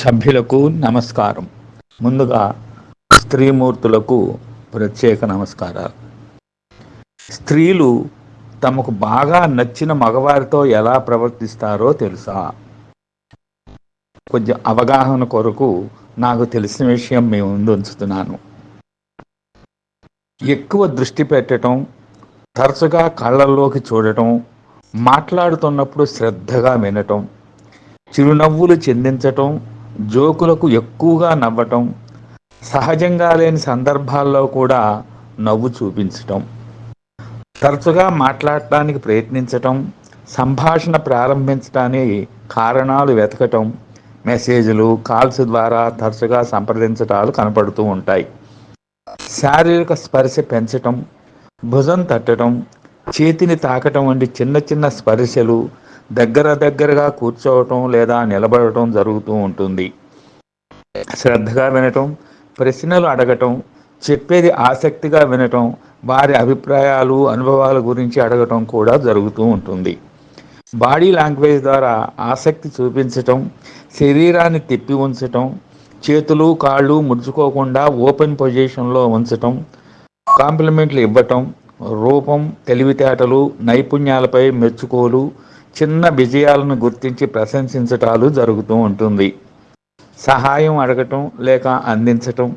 సభ్యులకు నమస్కారం. ముందుగా స్త్రీమూర్తులకు ప్రత్యేక నమస్కారాలు. స్త్రీలు తమకు బాగా నచ్చిన మగవారితో ఎలా ప్రవర్తిస్తారో తెలుసా? కొంచెం అవగాహన కొరకు నాకు తెలిసిన విషయం మీ ముందు ఉంచుతున్నాను. ఎక్కువ దృష్టి పెట్టడం తరచుగా కళ్ళల్లోకి చూడటం మాట్లాడుతున్నప్పుడు శ్రద్ధగా వినటం చిరునవ్వులు చెందించటం జోకులకు ఎక్కువగా నవ్వటం సహజంగా లేని సందర్భాల్లో కూడా నవ్వు చూపించటం తరచుగా మాట్లాడటానికి ప్రయత్నించటం సంభాషణ ప్రారంభించడానికి కారణాలు వెతకటం మెసేజ్లు కాల్స్ ద్వారా తరచుగా సంప్రదించటాలు కనపడుతూ ఉంటాయి. శారీరక స్పర్శ పెంచటం భుజం తట్టడం చేతిని తాకటం వంటి చిన్న చిన్న స్పర్శలు దగ్గర దగ్గరగా కూర్చోవటం లేదా నిలబడటం జరుగుతూ ఉంటుంది. శ్రద్ధగా వినటం ప్రశ్నలు అడగటం చెప్పేది ఆసక్తిగా వినటం వారి అభిప్రాయాలు అనుభవాల గురించి అడగటం కూడా జరుగుతూ ఉంటుంది. బాడీ లాంగ్వేజ్ ద్వారా ఆసక్తి చూపించటం శరీరాన్ని తిప్పి ఉంచటం చేతులు కాళ్ళు ముడుచుకోకుండా ఓపెన్ పొజిషన్లో ఉంచటం కాంప్లిమెంట్లు ఇవ్వటం రూపం తెలివితేటలు నైపుణ్యాలపై మెచ్చుకోలు చిన్న విజయాలను గుర్తించి ప్రశంసించటాలు జరుగుతూ ఉంటుంది. సహాయం అడగటం లేక అందించటం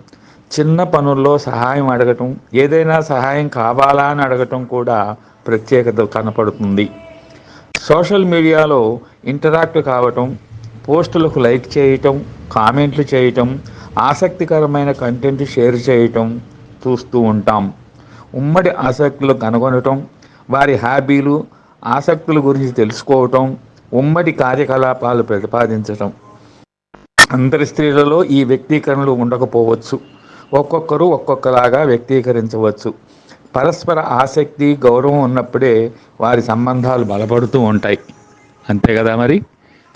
చిన్న పనుల్లో సహాయం అడగటం ఏదైనా సహాయం కావాలా అని అడగటం కూడా ప్రత్యేకత కనపడుతుంది. సోషల్ మీడియాలో ఇంటరాక్ట్ కావటం పోస్టులకు లైక్ చేయటం కామెంట్లు చేయటం ఆసక్తికరమైన కంటెంట్ షేర్ చేయటం చూస్తూ ఉంటాం. ఉమ్మడి ఆసక్తులు కనుగొనటం వారి హాబీలు ఆసక్తుల గురించి తెలుసుకోవటం ఉమ్మడి కార్యకలాపాలు ప్రతిపాదించటం. అందరి స్త్రీలలో ఈ వ్యక్తీకరణలు ఉండకపోవచ్చు. ఒక్కొక్కరు ఒక్కొక్కలాగా వ్యక్తీకరించవచ్చు. పరస్పర ఆసక్తి గౌరవం ఉన్నప్పుడే వారి సంబంధాలు బలపడుతూ ఉంటాయి. అంతే కదా మరి?